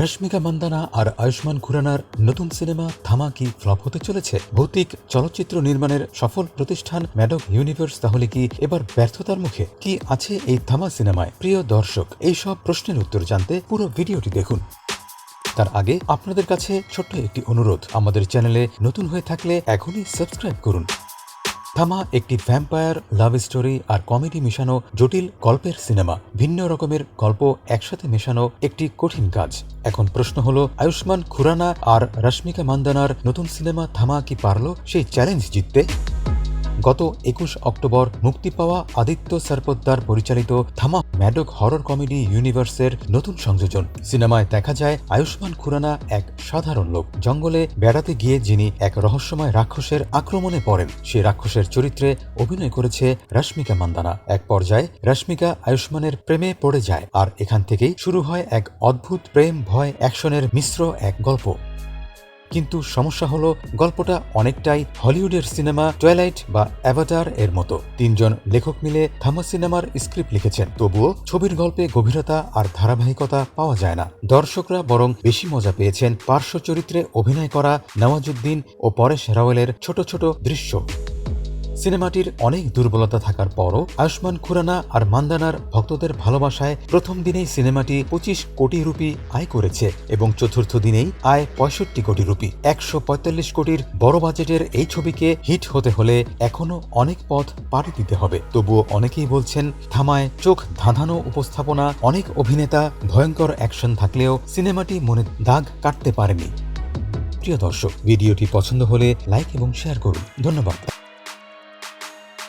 রশ্মিকা মান্দানা আর আয়ুষ্মান খুরানার নতুন সিনেমা থামা কি ফ্লপ হতে চলেছে। ভৌতিক চলচ্চিত্র নির্মাণের সফল প্রতিষ্ঠান ম্যাডক ইউনিভার্স তাহলে কি এবার ব্যর্থতার মুখে? কি আছে এই থামা সিনেমায়? প্রিয় দর্শক, এই সব প্রশ্নের উত্তর জানতে পুরো ভিডিওটি দেখুন। তার আগে আপনাদের কাছে ছোট্ট একটি অনুরোধ। আমাদের চ্যানেলে নতুন হয়ে থাকলে এখনই সাবস্ক্রাইব করুন। থামা, একটি ভ্যাম্পায়ার লাভ স্টোরি আর কমেডি মেশানো জটিল গল্পের সিনেমা ভিন্ন রকমের গল্প একসাথে মেশানো একটি কঠিন কাজ। এখন প্রশ্ন হলো, আয়ুষ্মান খুরানা আর রশ্মিকা মান্দানার নতুন সিনেমা থামা কি পারল সেই চ্যালেঞ্জ জিততে? গত একুশ অক্টোবর মুক্তি পাওয়া আদিত্য সরপোদ্দার পরিচালিত থামা ম্যাডক হরর কমেডি ইউনিভার্সের নতুন সংযোজন। সিনেমায় দেখা যায় আয়ুষ্মান খুরানা এক সাধারণ লোক। জঙ্গলে বেড়াতে গিয়ে যিনি এক রহস্যময় রাক্ষসের আক্রমণে পড়েন সেই রাক্ষসের চরিত্রে অভিনয় করেছে রশ্মিকা মান্দানা। এক পর্যায়ে রশ্মিকা আয়ুষ্মানের প্রেমে পড়ে যায়। আর এখান থেকেই শুরু হয় এক অদ্ভুত প্রেম ভয় অ্যাকশনের মিশ্র এক গল্প। কিন্তু সমস্যা হলো গল্পটা অনেকটাই হলিউডের সিনেমা টয়লাইট বা অ্যাভাটার এর মতো। তিনজন লেখক মিলে থামা সিনেমার স্ক্রিপ্ট লিখেছেন। তবুও ছবির গল্পে গভীরতা আর ধারাবাহিকতা পাওয়া যায় না। দর্শকরা বরং বেশি মজা পেয়েছেন পার্শ্ব চরিত্রে অভিনয় করা নওয়াজুদ্দিন ও পরেশ রাওয়েলের ছোট ছোট দৃশ্য। সিনেমাটির অনেক দুর্বলতা থাকার পরও আয়ুষ্মান খুরানা আর মান্দানার ভক্তদের ভালোবাসায় প্রথম দিনেই সিনেমাটি পঁচিশ কোটি রুপি আয় করেছে এবং চতুর্থ দিনেই আয় পঁয়ষট্টি কোটি রুপি। একশো পঁয়তাল্লিশ কোটির বড় বাজেটের এই ছবিকে হিট হতে হলে এখনও অনেক পথ পাড়ি দিতে হবে। তবুও অনেকেই বলছেন, থামায় চোখ ধাঁধানো উপস্থাপনা, অনেক অভিনেতা ভয়ঙ্কর অ্যাকশন থাকলেও সিনেমাটি মনে দাগ কাটতে পারেনি। প্রিয় দর্শক, ভিডিওটি পছন্দ হলে লাইক এবং শেয়ার করুন। ধন্যবাদ।